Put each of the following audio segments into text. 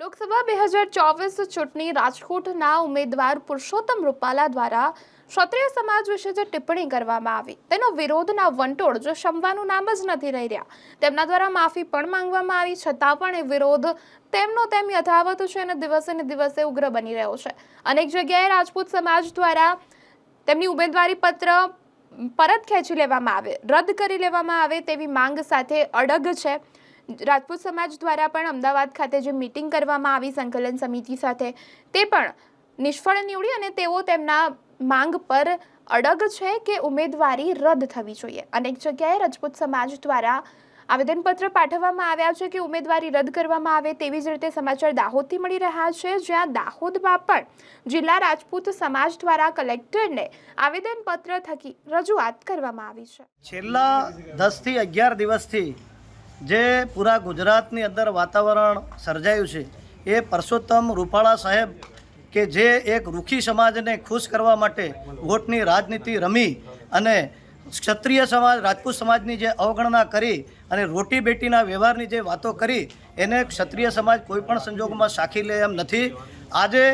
લોકસભા બે હજાર ચોવીસ ચૂંટણી રાજકોટના ઉમેદવાર પુરુષોત્તમ રૂપાલા દ્વારા ક્ષત્રિય સમાજ વિશે જે ટિપ્પણી કરવામાં આવી, તેનો વિરોધના વંટોળ જો શમવાનું નામ જ નથી રહી રહ્યા, તેમના દ્વારા માફી પણ માંગવામાં આવી, છતાં પણ એ વિરોધ તેમનો તેમ યથાવત છે અને દિવસે ને દિવસે ઉગ્ર બની રહ્યો છે. અનેક જગ્યાએ રાજપૂત સમાજ દ્વારા તેમની ઉમેદવારી પત્ર પરત ખેંચી લેવામાં આવે, રદ કરી લેવામાં આવે તેવી માંગ સાથે અડગ છે. રાજપૂત સમાજ દ્વારા પણ અમદાવાદ ખાતે જે મિટિંગ કરવામાં આવી સંકલન સમિતિ સાથે, તે પણ નિષ્ફળ નીવડી અને તેઓ તેમના માંગ પર અડગ છે કે ઉમેદવારી રદ થવી જોઈએ. અનેક જગ્યાએ રાજપૂત સમાજ દ્વારા આવેદનપત્ર પાઠવવામાં આવ્યા છે કે ઉમેદવારી રદ કરવામાં આવે તેવી જ રીતે સમાચાર દાહોદથી મળી રહ્યા છે, જ્યાં દાહોદમાં પણ જિલ્લા રાજપૂત સમાજ દ્વારા કલેક્ટરને આવેદનપત્ર થકી રજૂઆત કરવામાં આવી છે. છેલ્લા દસથી અગિયાર દિવસથી જે પૂરા ગુજરાતની અંદર વાતાવરણ સર્જાયું છે, એ પરસોત્તમ રૂપાળા સાહેબ કે જે એક રૂખી સમાજને ખુશ કરવા માટે વોટની રાજનીતિ રમી અને ક્ષત્રિય સમાજ, રાજપૂત સમાજની જે અવગણના કરી અને રોટી બેટીના વ્યવહારની જે વાતો કરી, એને ક્ષત્રિય સમાજ કોઈ પણ સંજોગોમાં સાખી લે એમ નથી. આજે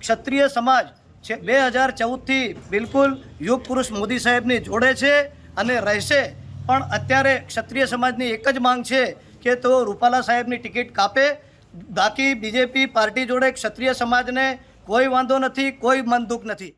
ક્ષત્રિય સમાજ છે, બે હજાર ચૌદથી બિલકુલ યુગ પુરુષ મોદી સાહેબની જોડે છે અને રહેશે. પણ અત્યારે ક્ષત્રિય સમાજની એક જ માંગ છે કે તેઓ રૂપાલા સાહેબની ટિકિટ કાપે. બાકી બીજેપી પાર્ટી જોડે ક્ષત્રિય સમાજને કોઈ વાંધો નથી, કોઈ મન દુઃખ નથી.